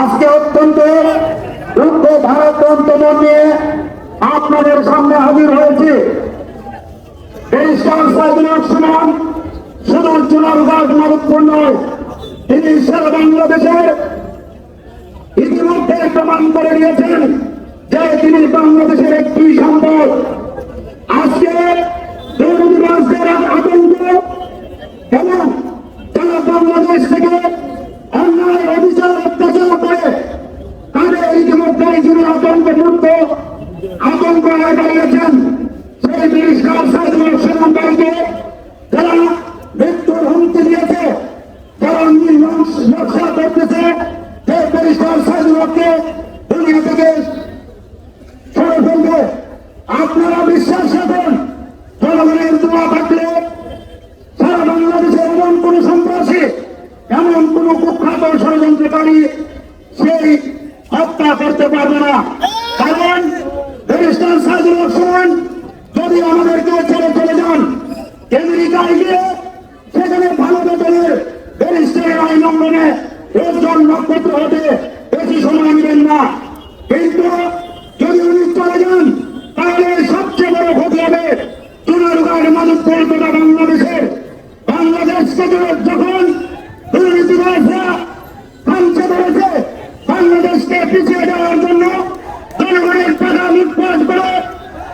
আজকে অত্যন্ত দুঃখ ভারতন্ত্র নিয়ে আপনাদের সামনে হাজির হয়েছে। চুনার তিনি ইতিমধ্যে করে যে তিনি বাংলাদেশের দাঁড়িয়েছেন সেই বহিষ্কার সাইদুল সেনাবাহিনীকে যারা মৃত্যুর হুমকি দিয়েছে, যারা নকশা করতেছে, সেই বহিষ্কার সাইদুলকে দুনিয়া থেকে সরে ফেলবে। আপনারা বিশ্বাস রাখেন, জনগণের দোয়া থাকলে সারা বাংলাদেশে এমন কোন সন্ত্রাসী, এমন কোন কুখ্যাত ষড়যন্ত্রকারী সেই হত্যা করতে পারবে না। আমেরিকায় সেখানে লঙ্ঘনে একজন নক্ষত্র হতে বেশি সময় নেবেন না। কিন্তু যদি উনি চলে যান, তাহলে সবচেয়ে বড় ক্ষতি হবে চুনারুগার মানুষ কলকাতা বাংলাদেশের। বাংলাদেশ থেকে যখন দুর্নীতিবাসরা ধরেছে বাংলাদেশকে পিছিয়ে দেওয়ার জন্য জনগণের টাকা লুটপাট করে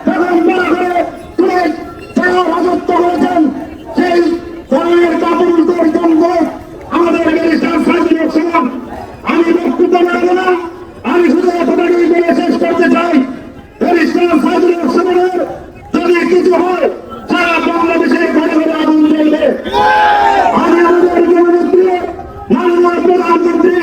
যখন বড় করে তুলে যারা রাজত্ব করেছেন সেই ধরনের কাপড়দের জন্য আমাদের ব্যারিস্টার সাইদুল ইসলাম আমি বক্তব্য রাখব না আমি শুধু এতটাই বলে শেষ করতে চাই ব্যারিস্টার সাইদুল ইসলামের যদি কিছু হয় সারা বাংলাদেশে ঘরে ঘরে আগুন জ্বলবে আমি আমাদের প্রধানমন্ত্রী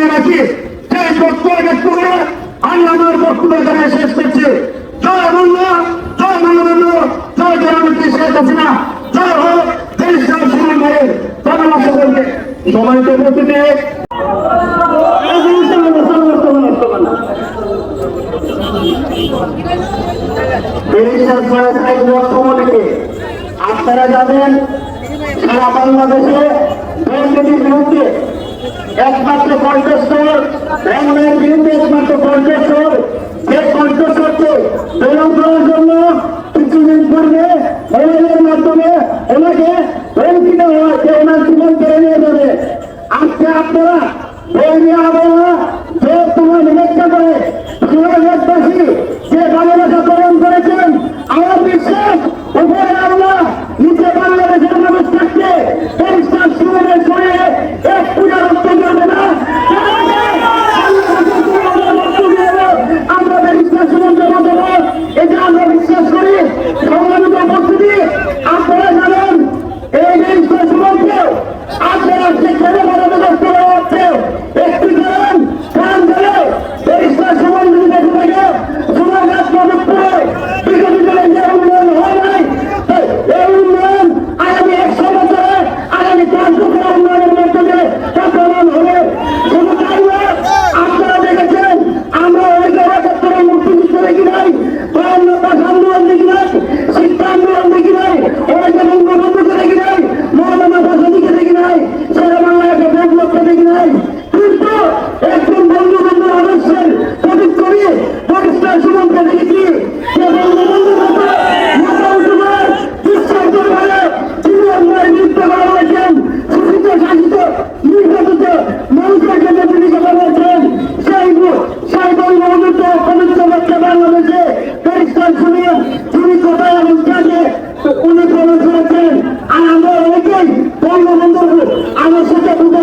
নিয়ে রাখি। সেই বক্তব্য ব্যক্ত শেষ করছি। জয় বাংলা, জয় বঙ্গবন্ধু জয় জননেত্রী শেখ হাসিনা। জয় হোক ব্যারিস্টার সুমন ভাইয়ের ধন্যবাদ সকলকে সবাইকে উপস্থিতি ব্যারিস্টার সাহেব আপনারা জানেন, সারা বাংলাদেশে বিরুদ্ধে একমাত্র কণ্ঠস্বর ব্যাংকের বিরুদ্ধে একমাত্র কণ্ঠস্বর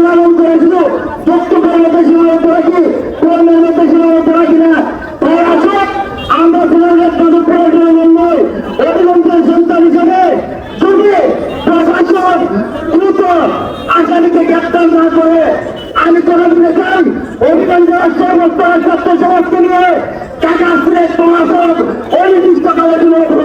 লালন করেছিল। বক্তব্যের মধ্যে সীমাবদ্ধ রাখি কর্মের মধ্যে সীমাবদ্ধ রাখি না। তাই আসুন, আমরা ছেলেদের তাদের জন্য অবিলম্বের সন্তান হিসেবে। যদি প্রশাসন দ্রুত আসামিকে গ্রেপ্তার না করে, আমি কোন চাই অভিনন্দ সর্বোচ্চ সত্য নিয়ে টাকা ফিরে প্রশাসন অনির্দিষ্টকালের জন্য